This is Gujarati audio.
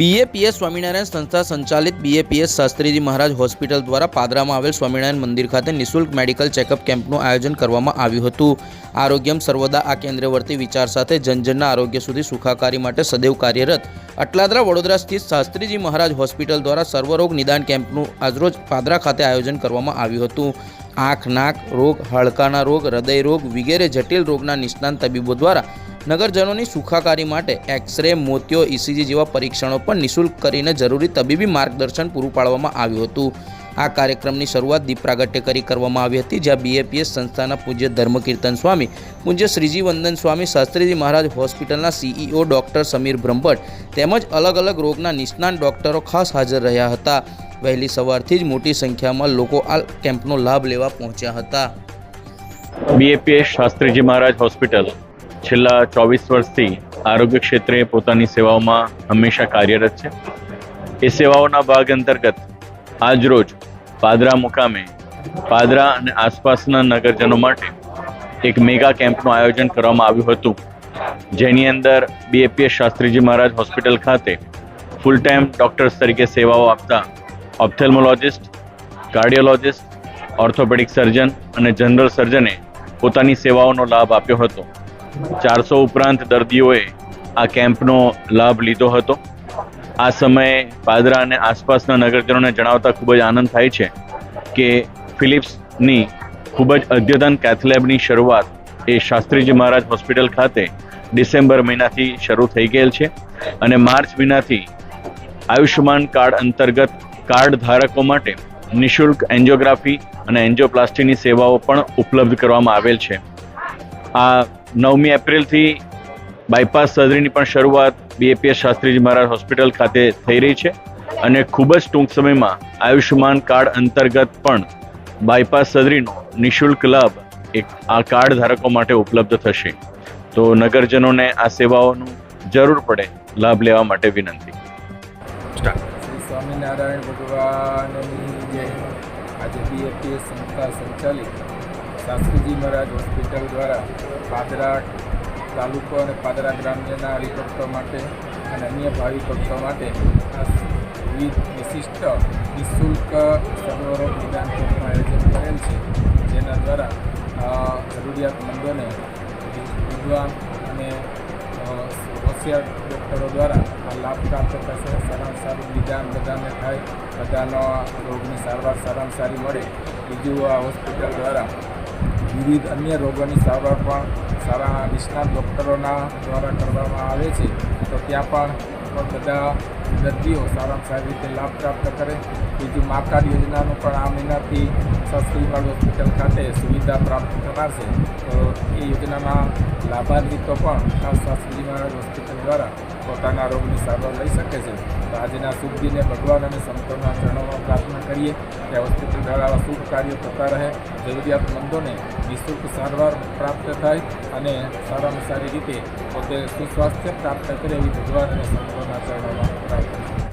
બીએપીએસ સ્વામિનારાયણ સંસ્થા સંચાલિત બીએપીએસ શાસ્ત્રીજી મહારાજ હોસ્પિટલ દ્વારા પાદરામાં આવેલ સ્વામિનારાયણ મંદિર ખાતે નિઃશુલ્ક મેડિકલ ચેકઅપ કેમ્પનું આયોજન કરવામાં આવ્યું હતું. આરોગ્યમ સર્વદા આ કેન્દ્રવર્તી વિચાર સાથે જનજનના આરોગ્ય સુધી સુખાકારી માટે સદૈવ કાર્યરત અટલાદરા વડોદરા સ્થિત શાસ્ત્રીજી મહારાજ હોસ્પિટલ દ્વારા સર્વરોગ નિદાન કેમ્પનું આજરોજ પાદરા ખાતે આયોજન કરવામાં આવ્યું હતું. આંખ, નાક રોગ, હાડકાના રોગ, હૃદય રોગ વગેરે જટિલ રોગના નિષ્ણાંત તબીબો દ્વારા નગરજનોની સુખાકારી માટે એક્સરે, મોતિયો ઇસીજી જેવા પરીક્ષણો પણ નિઃશુલ્ક કરીને જરૂરી તબીબી માર્ગદર્શન પૂરું પાડવામાં આવ્યું હતું. આ કાર્યક્રમની શરૂઆત દીપ પ્રાગટ્ય કરી કરવામાં આવી હતી, જ્યાં બીએપીએસ સંસ્થાના પૂજ્ય ધર્મકીર્તન સ્વામી, પૂજ્ય શ્રીજી વંદન સ્વામી, શાસ્ત્રીજી મહારાજ હોસ્પિટલના સીઈઓ ડૉક્ટર સમીર બ્રહ્મભટ્ટ તેમજ અલગ અલગ રોગના નિષ્ણાંત ડૉક્ટરો ખાસ હાજર રહ્યા હતા. વહેલી સવારથી જ મોટી સંખ્યામાં લોકો આ કેમ્પનો લાભ લેવા પહોંચ્યા હતા. BAPS Shastriji Maharaj hospital. છેલ્લા ચોવીસ વર્ષથી આરોગ્ય ક્ષેત્રે પોતાની સેવાઓમાં હંમેશા કાર્યરત છે. એ સેવાઓના ભાગ અંતર્ગત આજરોજ પાદરા મુકામે પાદરા અને આસપાસના નગરજનો માટે એક મેગા કેમ્પનું આયોજન કરવામાં આવ્યું હતું. જેની અંદર બીએપીએસ શાસ્ત્રીજી મહારાજ હોસ્પિટલ ખાતે ફૂલ ટાઈમ ડૉક્ટર્સ તરીકે સેવાઓ આપતા ઓપ્થેલ્મોલોજિસ્ટ, કાર્ડિયોલોજિસ્ટ, ઓર્થોપેડિક સર્જન અને જનરલ સર્જને પોતાની સેવાઓનો લાભ આપ્યો હતો. ચારસો ઉપરાંત દર્દીઓએ આ કેમ્પનો લાભ લીધો હતો. આ સમયે પાદરા અને આસપાસના નગરજનોને જણાવતા ખૂબ જ આનંદ થાય છે કે ફિલિપ્સની ખૂબ જ અદ્યતન કેથલેબની શરૂઆત એ શાસ્ત્રીજી મહારાજ હોસ્પિટલ ખાતે ડિસેમ્બર મહિનાથી શરૂ થઈ ગયેલ છે અને માર્ચ મહિનાથી આયુષ્યમાન કાર્ડ અંતર્ગત કાર્ડ ધારકો માટે નિઃશુલ્ક એન્જિયોગ્રાફી અને એન્જિયોપ્લાસ્ટીની સેવાઓ પણ ઉપલબ્ધ કરવામાં આવેલ છે. આ નવમી એપ્રિલથી બાયપાસ સર્જરીની પણ શરૂઆત બીએપીએસ શાસ્ત્રીજી મહારાજ હોસ્પિટલ ખાતે થઈ રહી છે અને ખૂબ જ ટૂંક સમયમાં આયુષ્યમાન કાર્ડ અંતર્ગત પણ બાયપાસ સર્જરીનો નિઃશુલ્ક લાભ એક આ કાર્ડ ધારકો માટે ઉપલબ્ધ થશે. તો નગરજનોને આ સેવાઓનું જરૂર પડે લાભ લેવા માટે વિનંતી. સ્વામિનારાયણ ભગવાનની જય. આજે બીએપીએસ સંસ્થા સંચાલિત શાસ્ત્રીજી મહારાજ હોસ્પિટલ દ્વારા પાદરા તાલુકો અને પાદરા ગ્રામ્યના હરિભક્તો માટે અને અન્ય ભાવિ ભક્તો માટે વિવિધ વિશિષ્ટ નિઃશુલ્ક સર્વરોગ નિદાન કેમ્પનું આયોજન કરેલ છે. જેના દ્વારા જરૂરિયાતમંદોને વિદ્વાન અને હોશિયાર ડૉક્ટરો દ્વારા આ લાભ પ્રાપ્ત થશે. સારામાં સારું નિદાન બધાને થાય, બધાનો રોગની સારવાર સારામાં સારી મળે. બીજું આ હોસ્પિટલ દ્વારા વિવિધ અન્ય રોગોની સારવાર પણ સારા નિષ્ણાત ડૉક્ટરોના દ્વારા કરવામાં આવે છે. તો ત્યાં પણ બધા દર્દીઓ સારામાં સારી રીતે લાભ પ્રાપ્ત કરે. બીજું મા કાર્ડ યોજનાનું પણ આ મહિનાથી શાસ્ત્રીવાડ હોસ્પિટલ ખાતે સુવિધા પ્રાપ્ત કરાશે તો એ યોજનાના લાભાન્વિતો પણ શાસ્ત્રીજી મહારાજ હોસ્પિટલ દ્વારા પોતાના રોગની સારવાર લઈ શકે છે. તો આજના શુભ દિને ભગવાન અને સંતોના હોસ્પિટલ દ્વારા આવા શુભ કાર્યો થતા રહે જરૂરિયાતમંદોને નિઃશુલ્ક સારવાર પ્રાપ્ત થાય અને સારામાં સારી રીતે પોતે સુસ્વાસ્થ્ય પ્રાપ્ત કરે એવી ભગવાન અને સંતોના ચરણોમાં